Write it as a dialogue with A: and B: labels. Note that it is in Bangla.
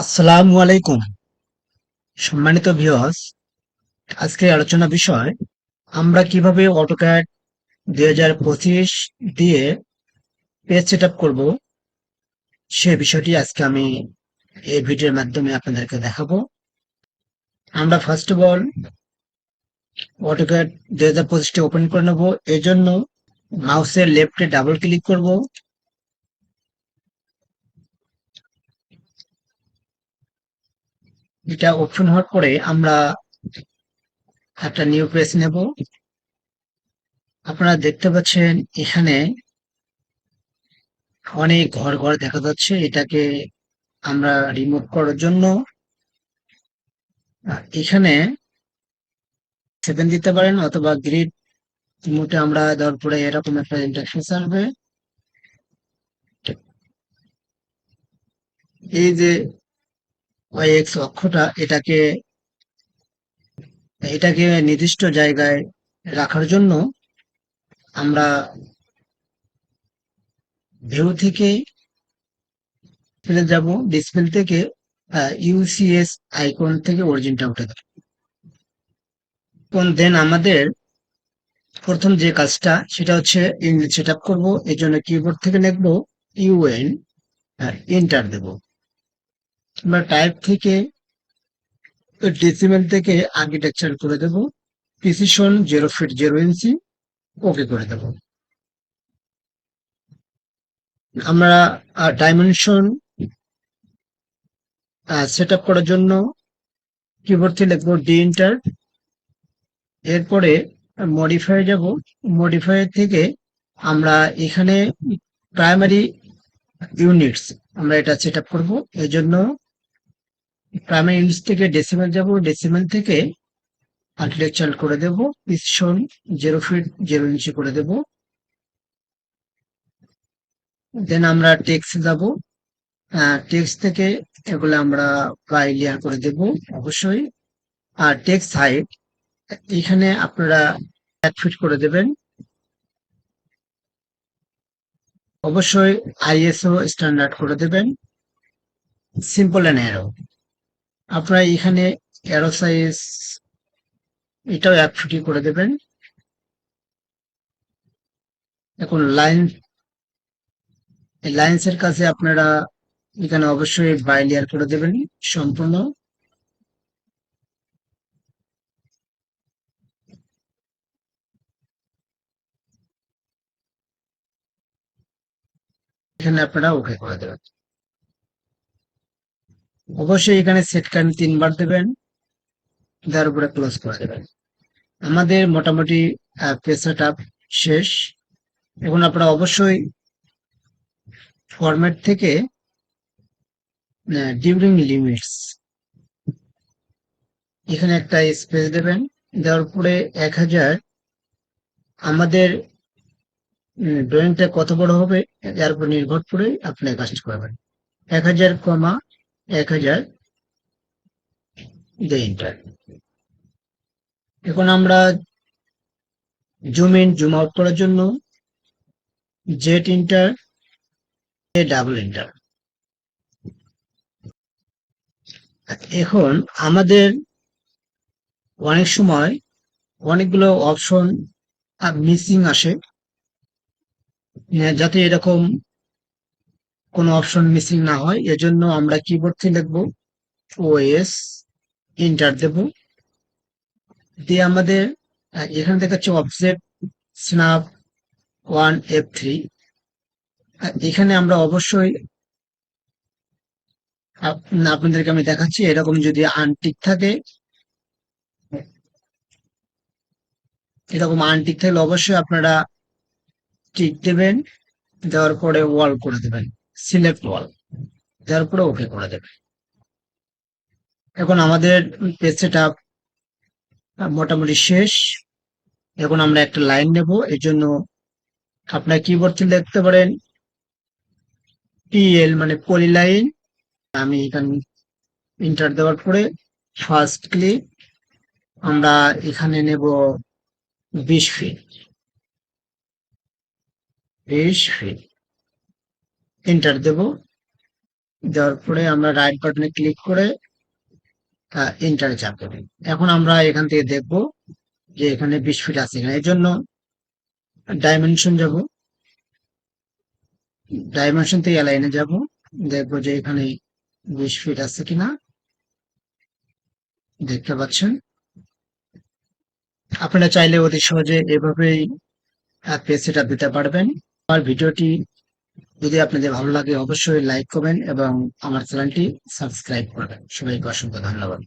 A: আসসালামু আলাইকুম। সম্মানিত ভিউয়ার্স আজকে আলোচনা বিষয়, আমরা কীভাবে অটোক্যাড দুই হাজার পঁচিশ দিয়ে পেজ সেট আপ করব, সে বিষয়টি আজকে আমি এই ভিডিওর মাধ্যমে আপনাদেরকে দেখাবো। আমরা ফার্স্ট অফ অল অটোক্যাড দুই হাজার পঁচিশটি ওপেন করে নেব এই জন্য মাউসের লেফটে ডাবল ক্লিক করব। এটা ওপেন হওয়ার পরে আমরা একটা নিউ পেজ নেব। আপনারা দেখতে পাচ্ছেন এখানে অনেক ঘর ঘর দেখা যাচ্ছে। এটাকে আমরা রিমুভ করার জন্য এখানে সেভেন দিতে পারেন অথবা গ্রিড মোটে আমরা দেওয়ার পরে এরকম একটা ইন্টারফেস আসবে এই যে এক্স অক্ষটা এটাকে এটাকে নির্দিষ্ট জায়গায় রাখার জন্য আমরা ভিউ থেকে ফেলে যাব ডিসপ্লে থেকে ইউসিএস আইকন থেকে অরিজিনটা উঠে দেব দেন আমাদের প্রথম যে কাজটা, সেটা হচ্ছে ইংলিশ সেট আপ করব এই জন্য কিবোর্ড থেকে লিখব ইউএন এন্টার দেব। আমরা টাইপ থেকে ডেসিমেল থেকে আর্কিটেকচার করে দেব। Precision zero feet zero inch okay করে দেব। আমরা ডাইমেনশন সেট আপ করার জন্য কিবোর্ড থেকে লিখব ডি ইন্টার এরপরে মডিফাই যাব মডিফাই থেকে আমরা এখানে প্রাইমারি ইউনিটস আমরা এটা সেট আপ করব। এই জন্য প্রাইমারি ইউনিটস থেকে ডেসিমেল যাব ডেসিমেল থেকে আর্কিটেকচার করে দেব precision zero feet zero inch করে দেব। দেন আমরা টেক্সট যাব টেক্সট থেকে এগুলো আমরা বাইলিয়ার করে দেব, অবশ্যই। আর টেক্সট হাইট এখানে আপনারা এক ফিট করে দেবেন। অবশ্যই আইএসও স্ট্যান্ডার্ড করে দেবেন। সিম্পল অ্যান্ড অ্যারো আপনারা এখানে অ্যারো সাইজ এটাও এক ফুটি করে দেবেন। এখন লাইন লাইন্সের কাছে আপনারা এখানে অবশ্যই বাইলিয়ার করে দেবেন সম্পূর্ণ। এখানে আপনারা ওকে করে দেবেন। অবশ্যই এখানে সেট কান তিনবার দেবেন, তার উপরে ক্লোজ করে দেবেন। আমাদের মোটামুটি পেসাটা শেষ। এখন আপনারা অবশ্যই ফরম্যাট থেকে ডিউরিং লিমিটস এখানে একটা স্পেস দেবেন। দেওয়ার পরে এক হাজার, আমাদের ড্রয়িংটা কত বড় হবে, এর উপর নির্ভর করে আপনি কাজটা করবেন। এক হাজার কমা এক হাজার ইন্টার এখন আমরা জুম ইন জুম আউট করার জন্য Z enter A double enter এখন আমাদের অনেক সময় অনেকগুলো অপশন মিসিং আসে। যাতে এরকম কোনো অপশন মিসিং না হয়, এজন্য আমরা কিবোর্ড থেকে লিখব ওএস ইন্টার দেব। দিয়ে আমাদের এখানে দেখাচ্ছে object snap one F three এখানে আমরা অবশ্যই আপনাদেরকে আমি দেখাচ্ছি, এরকম যদি আনটিক থাকে, এরকম আনটিক থাকলে অবশ্যই আপনারা টিক দেবেন, দেওয়ার পরে ওয়াল করে দেবেন সিলেক্ট ওয়াল দেওয়ার পরে ওকে করে দেবেন। এখন আমাদের পেজ সেটা মোটামুটি শেষ। এখন আমরা একটা লাইন নেব এই জন্য আপনার কিবোর্ড থেকে লিখতে পারেন। পিএল মানে পলি লাইন আমি এখানে ইন্টার দেওয়ার পরে ফার্স্ট ক্লিক আমরা এখানে নেব বিশ ফিট বিশ ফিট এন্টার দেব। দেওয়ার পরে আমরা রাইট বাটনে ক্লিক করে ইন্টারে চাপ দেবো এখন আমরা এখান থেকে দেখব যে এখানে বিশ ফিট আছে কিনা। এর জন্য ডাইমেনশন যাব। ডাইমেনশন থেকে লাইনে যাব। দেখব যে এখানে বিশ ফিট আছে কিনা। দেখতে পাচ্ছেন? আপনারা চাইলে অতি সহজে এভাবেই পেজ সেট দিতে পারবেন। আমার ভিডিওটি যদি আপনাদের ভালো লাগে, অবশ্যই লাইক করবেন এবং আমার চ্যানেলটি সাবস্ক্রাইব করবেন। সবাইকে অসংখ্য ধন্যবাদ।